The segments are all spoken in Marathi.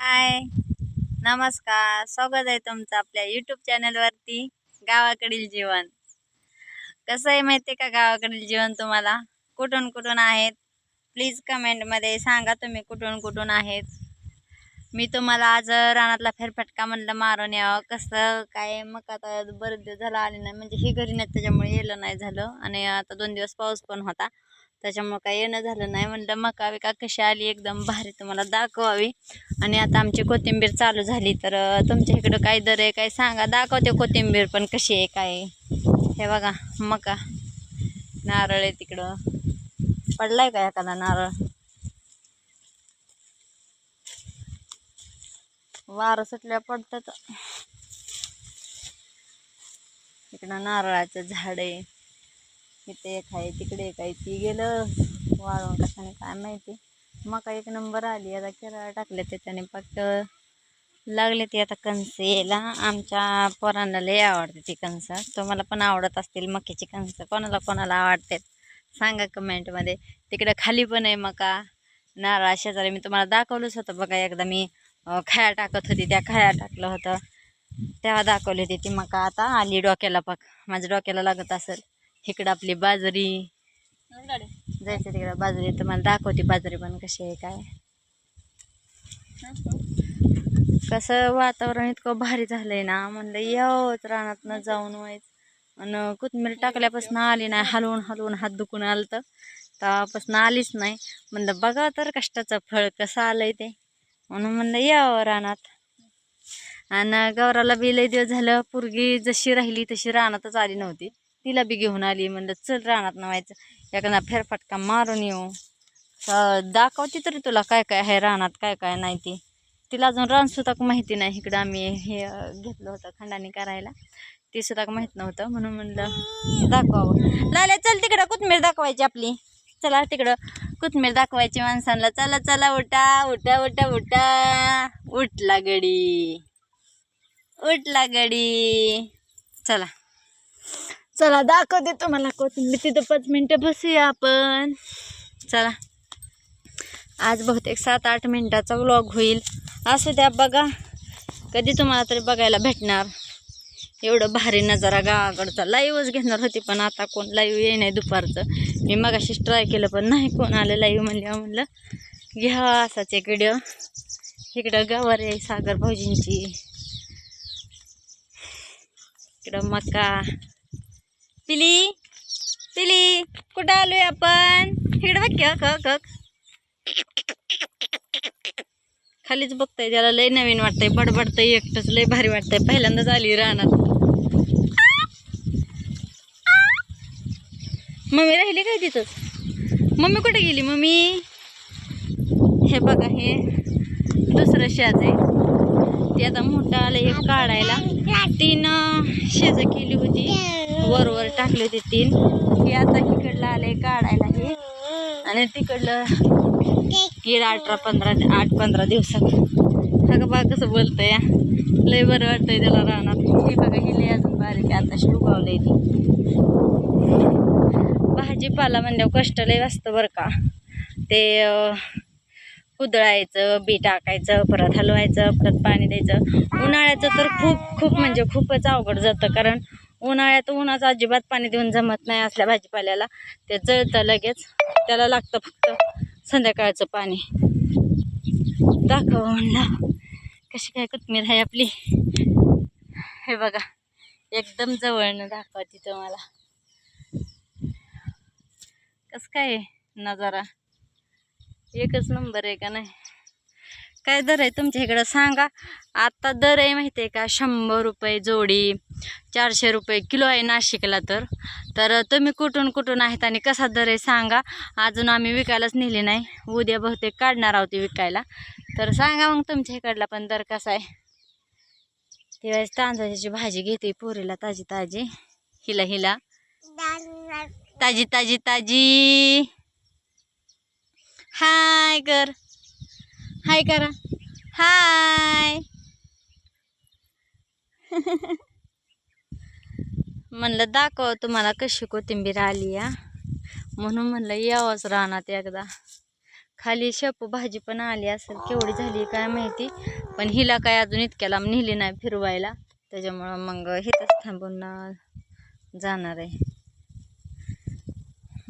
हाय. नमस्कार. स्वागत आहे तुमचं आपल्या यूट्यूब चॅनलवरती गावाकडील जीवन. कसं आहे माहिती आहे का गावाकडील जीवन तुम्हाला? कुठून कुठून आहेत? प्लीज कमेंटमध्ये सांगा तुम्ही कुठून कुठून आहेत. मी तुम्हाला आज रानातला फेरफटका म्हणलं मारून यावं. कसं काय? मग आता बरेच दिवस झालं आले नाही. म्हणजे ही घरी नाही त्याच्यामुळे येलं नाही झालं. आणि आता दोन दिवस पाऊस पण होता. त्याच्यामुळं काही येणं झालं नाही. म्हणलं मका का कशी आली एकदम भारी तुम्हाला दाखवावी. आणि आता आमची कोथिंबीर चालू झाली. तर तुमच्या इकडं काय दर आहे काय सांगा. दाखवते कोथिंबीर पण कशी आहे काय हे बघा मका. नारळ आहे तिकडं. पडलाय का एखादा नारळ? वारं सुटल्या पडतात इकडं नारळाचं झाड आहे. इथे एक आहे तिकडे एक आहे ती गेलं वाळून कशाने काय माहिती? मका एक नंबर आली. आता केरळ टाकले त्याच्याने फक्त लागले ते आता कणस यायला. आमच्या पोरांना लय आवडते ती कणस. तुम्हाला पण आवडत असतील मक्याची कणसं. कोणाला कोणाला आवडतात सांगा कमेंटमध्ये. तिकडे खाली पण आहे मका. नारळा शेजारी मी तुम्हाला दाखवलंच होतं बघा. एकदा मी खाया टाकत होती. त्या खाया टाकलं होतं. तेव्हा दाखवली होती ती मका. आता आली डोक्याला पक माझ्या डोक्याला लागत असेल. इकडं आपली बाजरी. जायचं तिकडं बाजरी. तुम्हाला दाखवते बाजरी पण कशी आहे काय कसं वातावरण इतकं भारी झालंय ना. म्हणलं यावंच रानातनं जाऊन व्हायचं. आणि कोथिंबीर टाकल्यापासून आली नाही. हलवून हलवून हात दुखून आलं तर तेव्हापासून आलीच नाही. म्हणलं बघा तर कष्टाचं फळ कसं आलंय ते. म्हणून म्हणलं यावं रानात. आणि गौराला बी लय दिवस झालं पोरगी जशी राहिली तशी रानातच आली नव्हती. तिला बी घेऊन आली म्हणलं चल रानात नवायचं एखादा फेरफटका मारून येऊ. दाखवते तरी तुला काय काय आहे रानात काय काय नाही ती. तिला अजून रानसुद्धा माहिती नाही. इकडं आम्ही हे घेतलं होतं खंडानी करायला. ते सुद्धा माहीत नव्हतं. म्हणून म्हणलं दाखवावं. लाल्या चल तिकडं कोथमीर दाखवायची आपली. चला तिकडं कोथमीर दाखवायची माणसांना. चला चला उठा उठा उठा उठा. उठला गडी. उठला गडी. चला. चला दाखवते तुम्हाला कोथिंबीर. तिथं पाच मिनटं बसूया आपण. चला. आज बहुतेक सात आठ मिनटाचा व्लॉग होईल. असू द्या बघा. कधी तुम्हाला तरी बघायला भेटणार. एवढं भारी नजारा गावाकडचा. लाईव्हच घेणार होती पण आता कोण लाईव्ह ये नाही दुपारचं. मी मगाशीच ट्राय केलं पण नाही कोण आलं लाईव्ह म्हणलं म्हणलं घ्या असाच एक व्हिडिओ इकडं गवार आहे सागर भाऊजींची. इकडं मका. पिली पिली कुठं आलोय आपण? इकडं बघ की, हक हक खालीच बघताय त्याला लय नवीन वाटतंय बडबडतंय एकटंच लय भारी वाटतंय. पहिल्यांदाच आली राहणार मम्मी राहिली काय तिथंच? मम्मी कुठे गेली मम्मी? हे बघा हे दुसरं शेज आहे. ती आता मोठं आलं एक काढायला तीन शेज केली होती. वर वर टाकली होती तीन. हे आता इकडलं आलंय काढायला हे. आणि तिकडलं गेलं अठरा पंधरा आठ पंधरा दिवसात. हा बा कसं बोलतंय. लय बरं वाटतंय त्याला रानात. हे बघा हे लय अजून बारीक आता शिवगावलंय ती. भाजीपाला म्हणजे कष्ट लय असतं बरं का. ते कुदळायचं बी टाकायचं परत हलवायचं परत पाणी द्यायचं. उन्हाळ्याचं तर खूप खूप म्हणजे खूपच अवघड जातं. कारण उन्हाळ्यात उन्हाचं अजिबात पाणी देऊन जमत नाही असल्या भाजीपाल्याला. ते जळतं लगेच. त्याला लागतं फक्त संध्याकाळचं पाणी. दाखव म्हणला कशी काय कोथमीर आहे आपली? हे बघा. एकदम जवळनं दाखवा तिथं मला. कसं काय नजारा? एकच नंबर आहे का नाही? काय दर आहे तुमच्या इकडं? सांगा. आता दर आहे माहिती आहे का? शंभर रुपये जोडी चारशे रुपये किलो आहे नाशिकला तर. तर तुम्ही कुठून कुठून आहेत आणि कसा दर आहे सांगा. अजून आम्ही विकायलाच नेले नाही. उद्या बहुतेक काढणार आहोत विकायला. तर सांगा मग तुमच्या इकडला पण दर कसा आहे? तेव्हाच तांदळाची भाजी घेते पोरीला ताजी ताजी. हिला हिला. ताजी ताजी ताजी. हाय कर. हाय करा. हाय. म्हणलं दाखव तुम्हाला कशी कोथिंबीर आली या म्हणून म्हणलं यावंच रानात एकदा. खाली शेपू भाजी पण आली असेल केवढी झाली काय माहिती? पण हिला काय अजून इतक्या लांब नेली नाही फिरवायला. त्याच्यामुळं मग हिथंच थांबून जाणार आहे.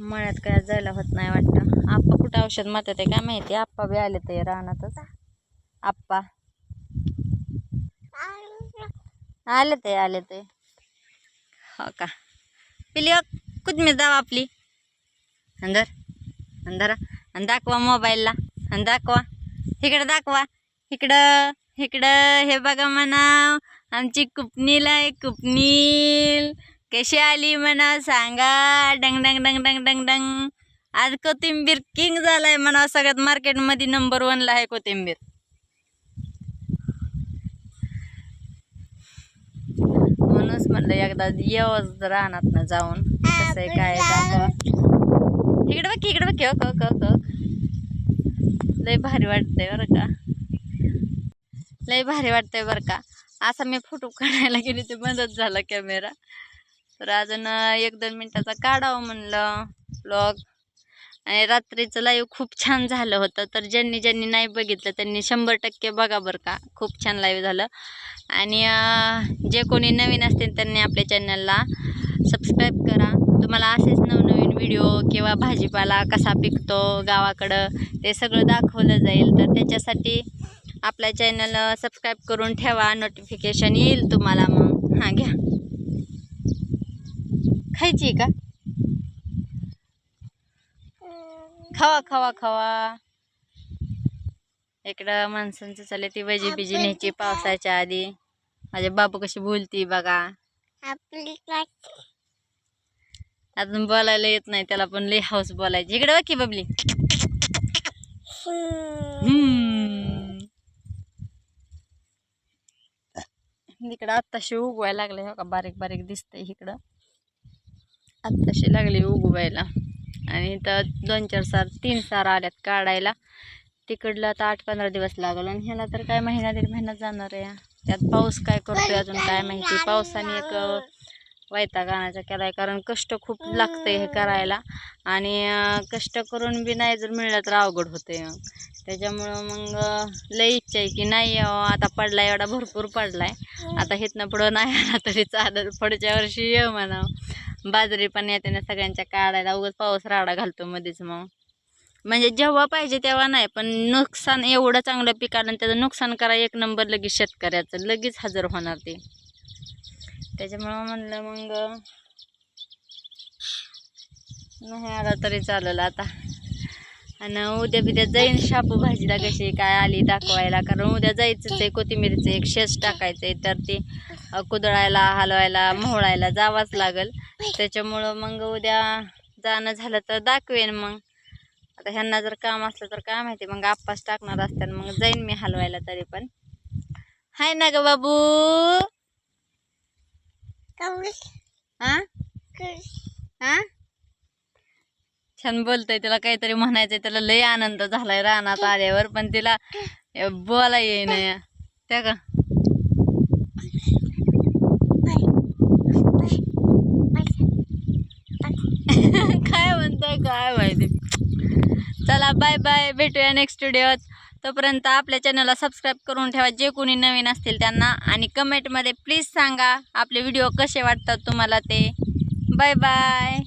मळ्यात काय जायला होत नाही वाटतं. आप्पा कुठं औषध मारतात आहे काय माहिती? आप्पा बी आले ते रानातच. आप्पा. आले ते आले ते. हो का? पिली कुदमी जाव आपली. अंदर अंधारा आणि दाखवा मोबाईलला. आणि दाखवा. इकडं दाखवा. इकडं इकडं. हे बघा म्हणा आमची कुपनील आहे कुपनील. कशी आली म्हणा सांगा. डंग डंग डंग डंग डंग डंग. आज कोथिंबीर किंग झालाय म्हणा सगळ्यात मार्केटमध्ये नंबर वनला आहे कोथिंबीर. म्हणूनच म्हणलं एकदा येवच रानात जाऊन कसं काय दाखवा इकडे बघ इकडे बघ क क क लय भारी वाटतंय बरं का. लय भारी वाटतंय बरं का. असा मी फोटो काढायला गेली ते बंदच झाला कॅमेरा तर अजून एक दोन मिनिटाचा काढावं म्हणलं. ब्लॉग आणि रात्रीचं लाईव्ह खूप छान झालं होतं. तर ज्यांनी ज्यांनी नाही बघितलं त्यांनी शंभर टक्के बघा बरं का. खूप छान लाईव्ह झालं. आणि जे कोणी नवीन असतील त्यांनी आपल्या चॅनलला सबस्क्राईब करा. तुम्हाला असेच नवनवीन व्हिडिओ किंवा भाजीपाला कसा पिकतो गावाकडं ते सगळं दाखवलं जाईल. तर त्याच्यासाठी आपल्या चॅनल सबस्क्राईब करून ठेवा. नोटिफिकेशन येईल तुम्हाला मग. हां घ्या. खायची आहे का? खावा खावा खावा. इकडं माणसांचं चालले ती वजी बिजी न्यायची पावसाच्या आधी. माझे बाबू कशी बोलती बघा. अजून बोलायला येत नाही त्याला पण लई हाऊस बोलायची. इकडे बघ की बबली. हम्म. इकडं आत्ताशी उगवायला लागले हो का बारीक बारीक दिसतंय इकडं. आत्ताशी लागली उगवायला. आणि तर दोन चार सार तीन सार आल्यात काढायला. तिकडलं आता आठ पंधरा दिवस लागल आणि ह्याला तर काय महिना दीड महिना जाणार आहे. त्यात पाऊस काय करतोय अजून काय माहिती. पावसाने एक वैताग आणायचा केलाय. कारण कष्ट खूप लागतंय हे करायला. आणि कष्ट करून बी नाही जर मिळलं तर अवघड होते त्याच्यामुळं मग लई इच्छा आहे की नाही यावं, आता पडला एवढा भरपूर पडलाय. आता हिथनं पुढं नाही आला तरी चालेल. पुढच्या वर्षी ये म्हणावं. बाजरी पण येते ना सगळ्यांच्या काढायला. उगाच पाऊस राडा घालतो मध्येच मग. म्हणजे जेव्हा पाहिजे तेव्हा नाही पण नुकसान एवढं चांगलं पीक आलं आणि त्याचं नुकसान करा एक नंबर लगेच शेतकऱ्याचं. लगेच हजर होणार ते. त्याच्यामुळं म्हणलं मग नाही आला तरी चालेल आता. आणि उद्या बिद्या जाईन शापू भाजीला कशी काय आली दाखवायला. कारण उद्या जायचंच आहे कोथिंबीरचं एक शेस टाकायचं आहे तर ते कुदळायला हलवायला मोहळायला जावंच लागेल. त्याच्यामुळं मग उद्या जाणं झालं तर दाखवेन मग. आता ह्यांना जर काम असलं तर काय माहिती मग आप्पाच टाकणार असतात मग जाईन मी हलवायला तरी पण. हाय ना ग बाबू? हा छान बोलतय तिला काहीतरी म्हणायचंय त्याला लय आनंद झालाय रानात आल्यावर पण तिला बोला येईना. त्या का काय म्हणताय काय माहिती. चला बाय बाय भेटूया नेक्स्ट व्हिडिओत तोपर्यंत आपल्या चॅनलला सबस्क्राईब करून ठेवा. जे कोणी नवीन असतील त्यांना. आणि कमेंटमध्ये प्लीज सांगा आपले व्हिडिओ कसे वाटतात तुम्हाला ते. Bye bye